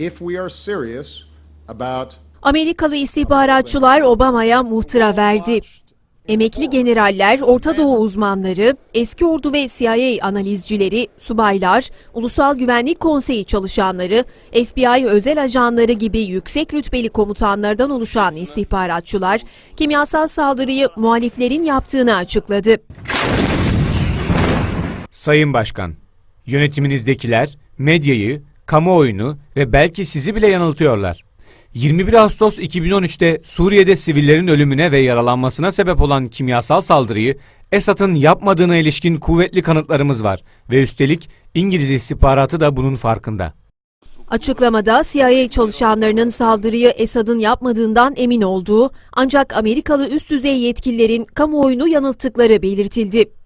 if we are serious about Amerikalı istihbaratçılar Obama'ya muhtıra verdi. Emekli generaller, Orta Doğu uzmanları, eski ordu ve CIA analizcileri, subaylar, Ulusal Güvenlik Konseyi çalışanları, FBI özel ajanları gibi yüksek rütbeli komutanlardan oluşan istihbaratçılar, kimyasal saldırıyı muhaliflerin yaptığını açıkladı. Sayın Başkan, yönetiminizdekiler medyayı, kamuoyunu ve belki sizi bile yanıltıyorlar. 21 Ağustos 2013'te Suriye'de sivillerin ölümüne ve yaralanmasına sebep olan kimyasal saldırıyı Esad'ın yapmadığına ilişkin kuvvetli kanıtlarımız var ve üstelik İngiliz istihbaratı da bunun farkında. Açıklamada CIA çalışanlarının saldırıyı Esad'ın yapmadığından emin olduğu ancak Amerikalı üst düzey yetkililerin kamuoyunu yanılttıkları belirtildi.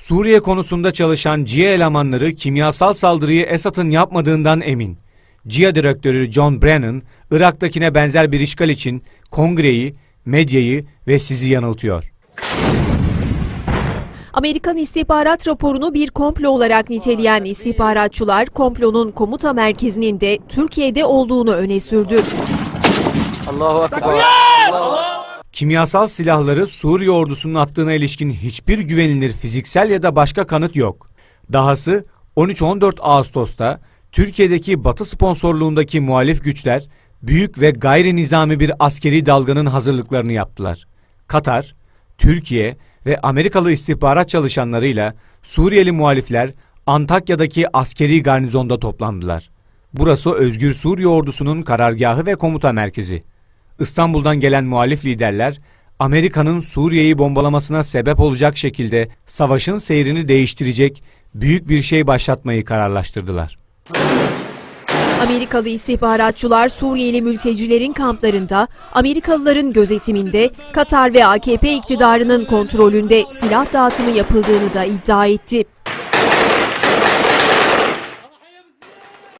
Suriye konusunda çalışan CIA elemanları kimyasal saldırıyı Esad'ın yapmadığından emin. CIA direktörü John Brennan, Irak'takine benzer bir işgal için kongreyi, medyayı ve sizi yanıltıyor. Amerikan istihbarat raporunu bir komplo olarak niteleyen istihbaratçılar komplonun komuta merkezinin de Türkiye'de olduğunu öne sürdü. Allahu Ekber. Kimyasal silahları Suriye ordusunun attığına ilişkin hiçbir güvenilir fiziksel ya da başka kanıt yok. Dahası 13-14 Ağustos'ta Türkiye'deki Batı sponsorluğundaki muhalif güçler büyük ve gayri nizami bir askeri dalganın hazırlıklarını yaptılar. Katar, Türkiye ve Amerikalı istihbarat çalışanlarıyla Suriyeli muhalifler Antakya'daki askeri garnizonda toplandılar. Burası Özgür Suriye ordusunun karargahı ve komuta merkezi. İstanbul'dan gelen muhalif liderler Amerika'nın Suriye'yi bombalamasına sebep olacak şekilde savaşın seyrini değiştirecek büyük bir şey başlatmayı kararlaştırdılar. Amerikalı istihbaratçılar Suriyeli mültecilerin kamplarında, Amerikalıların gözetiminde, Katar ve AKP iktidarının kontrolünde silah dağıtımı yapıldığını da iddia etti.